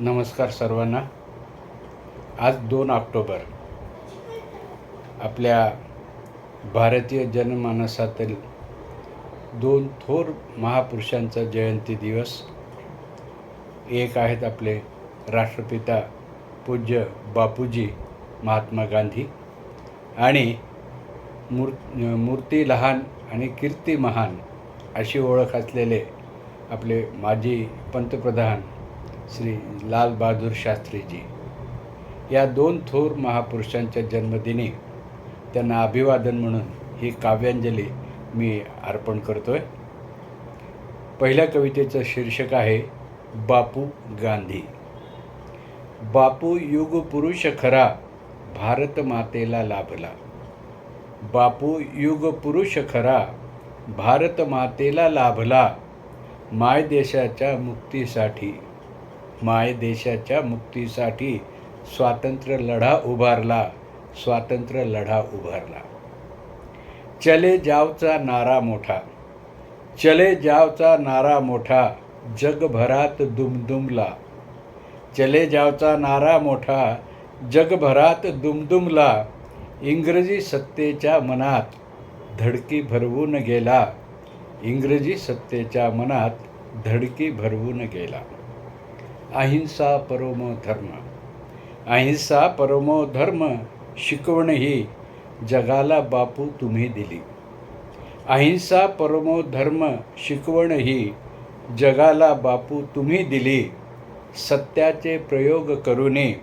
नमस्कार सर्वांना. आज दोन ऑक्टोबर. आपल्या भारतीय जनमानसातील दोन थोर महापुरुषांचा जयंती दिवस. एक आहेत आपले राष्ट्रपिता पूज्य बापूजी महात्मा गांधी आणि मूर मूर्ती लहान आणि कीर्ती महान अशी ओळख असलेले आपले माजी पंतप्रधान श्री लालबहादूर शास्त्रीजी. या दोन थोर महापुरुषांच्या जन्मदिनी त्यांना अभिवादन म्हणून ही काव्यांजली मी अर्पण करतो आहे पहिल्या कवितेचं शीर्षक आहे बापू गांधी. बापू युग पुरुष खरा भारत मातेला लाभला. बापू युग पुरुष खरा भारत मातेला लाभला माय देशाच्या मुक्तीसाठी. माय देशाच्या मुक्तीसाठी स्वातंत्र्य लढा उभारला. स्वातंत्र्य लढा उभारला. चले जावचा नारा मोठा. चले जावचा नारा मोठा. जगभरात दुमदुमला. चले जावचा नारा मोठा. जगभरात दुमदुमला. इंग्रजी सत्तेच्या मनात धडकी भरवून गेला. इंग्रजी सत्तेच्या मनात धडकी भरवून गेला. अहिंसा परमो धर्म. अहिंसा परमो धर्म शिकवण ही जगाला बापू तुम्ही दिली. अहिंसा परमो धर्म शिकवण ही जगाला बापू तुम्ही दिली. सत्याचे प्रयोग करूने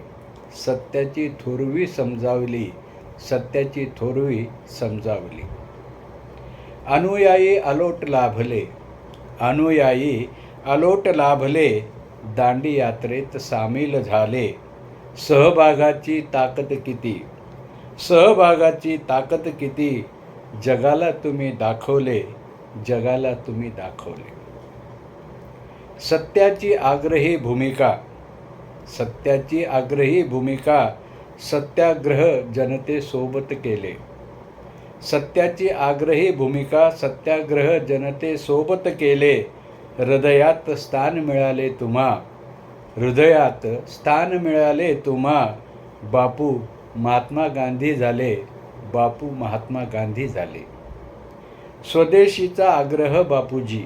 सत्याची थोरवी समजावली सत्याची थोरवी समजावली. अनुयायी अलोट लाभले अनुयायी अलोट लाभले दांडी यात्रेत सामील झाले. सहभागाची ताकद किती? सहभागाची ताकद किती? जगाला तुम्ही दाखवले. जगाला तुम्ही दाखवले. सत्याची आग्रही भूमिका. सत्याची आग्रही भूमिका सत्याग्रह जनतेसोबत केले. सत्याची आग्रही भूमिका सत्याग्रह जनतेसोबत केले. हृदयात स्थान मिळाले तुम्हा. हृदयात स्थान मिळाले तुम्हा. बापू महात्मा गांधी झाले. बापू महात्मा गांधी झाले. स्वदेशीचा आग्रह बापूजी.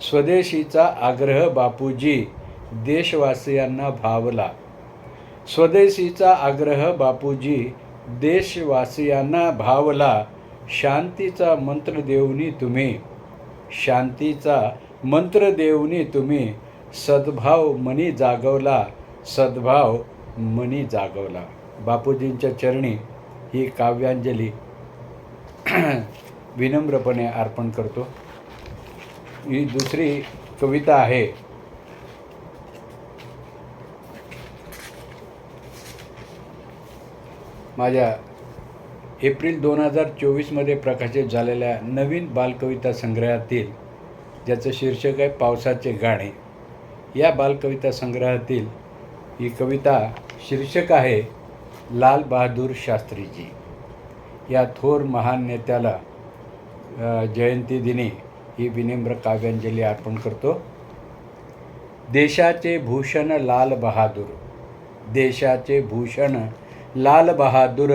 स्वदेशीचा आग्रह बापूजी. देशवासियांना भावला. स्वदेशीचा आग्रह बापूजी. देशवासियांना भावला. शांतीचा मंत्र देऊनी तुम्ही. शांतीचा मंत्र देऊनी तुम्ही सद्भाव मनी जागवला सद्भाव मनी जागवला. बापूजींच्या चरणी ही काव्यांजली विनम्रपणे अर्पण करतो. ही दुसरी कविता आहे. माझ्या एप्रिल दोन हजार चोवीसमध्ये प्रकाशित झालेल्या नवीन बालकविता संग्रहातील ज्याचं शीर्षक आहे पावसाचे गाणे. या बालकविता संग्रहातील ही कविता शीर्षक आहे लाल बहादूर शास्त्रीजी. या थोर महान नेत्याला जयंतीदिनी ही विनम्र काव्यांजली अर्पण करतो. देशाचे भूषण लाल बहादूर देशाचे भूषण लाल बहादूर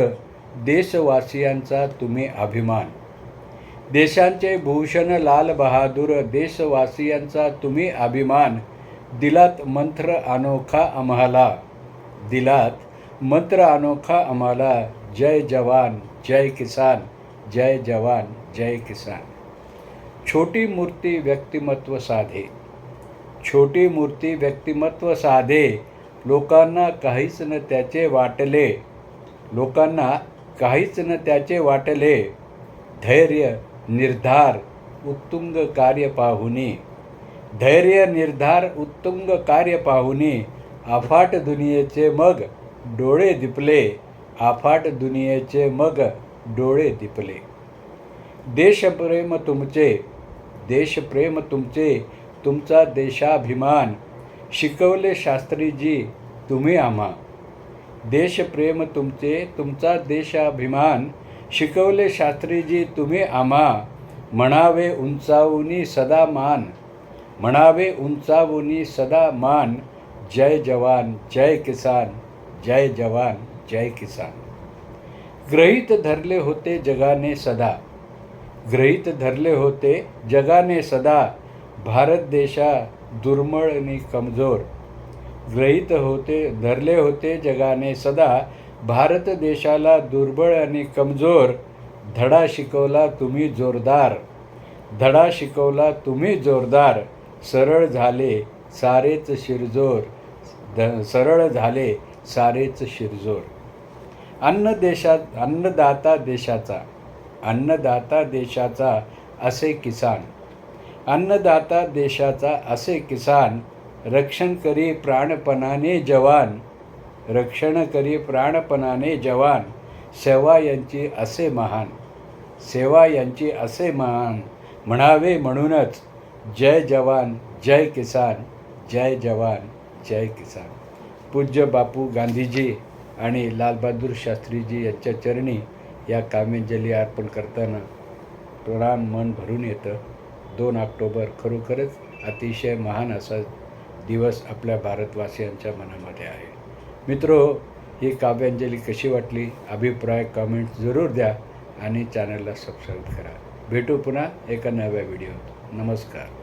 देशवासियांचा तुम्ही अभिमान. देशांचे भूषण लाल बहादूर देशवासियांचा तुम्ही अभिमान. दिलात मंत्र अनोखा आम्हाला. दिलात मंत्र अनोखा आम्हाला. जय जवान जय किसान जय जवान जय किसान. छोटी मूर्ती व्यक्तिमत्व साधे. छोटी मूर्ती व्यक्तिमत्व साधे. लोकांना काहीच न त्याचे वाटले. लोकांना काहीच न त्याचे वाटले. धैर्य निर्धार उत्तुंग कार्य पाहुणे धैर्य निर्धार उत्तुंग कार्य पाहुणे अफाट दुनियेचे मग डोळे दिपले. आफाट दुनियेचे मग डोळे दिपले. देशप्रेम तुमचे देशप्रेम तुमचे तुमचा देशाभिमान. शिकवले शास्त्रीजी तुम्ही आम्हा. देशप्रेम तुमचे तुमचा देशाभिमान. शिकवले शास्त्रीजी तुम्ही आम्हा म्हणावे उंचावूनी सदा मान म्हणावे उंचावूनी सदा मान जय जवान जय किसान जय जवान जय किसान. ग्रहित धरले होते जगाने सदा ग्रहित धरले होते जगाने सदा भारत देशा दुर्मळ आणि कमजोर. ग्रहित होते धरले होते जगाने सदा भारत देशाला दुर्बळ आणि कमजोर धडा शिकवला तुम्ही जोरदार. धडा शिकवला तुम्ही जोरदार. सरळ झाले सारेच शिरजोर. ध सरळ झाले सारेच शिरजोर. अन्न देशात अन्नदाता देशाचा अन्नदाता देशाचा असे किसान. अन्नदाता देशाचा असे किसान रक्षण करी प्राणपणाने जवान. रक्षण करी प्राणपणाने जवान सेवा यांची असे महान सेवा यांची असे महान म्हणावे म्हणूनच जय जवान जय किसान जय जवान जय किसान. पूज्य बापू गांधीजी आणि लालबहादूर शास्त्रीजी यांच्या चरणी या कामेंजली अर्पण करताना प्राण मन भरून येतं. दोन ऑक्टोबर खरोखरच अतिशय महान असा दिवस आपल्या भारतवासियांच्या मनामध्ये आहे. मित्रो ही काव्यांजली कशी वाटली? अभिप्राय कमेंट जरूर द्या आणि चॅनलला सबस्क्राईब करा. भेटू पुन्हा एका नव्या व्हिडिओत नमस्कार.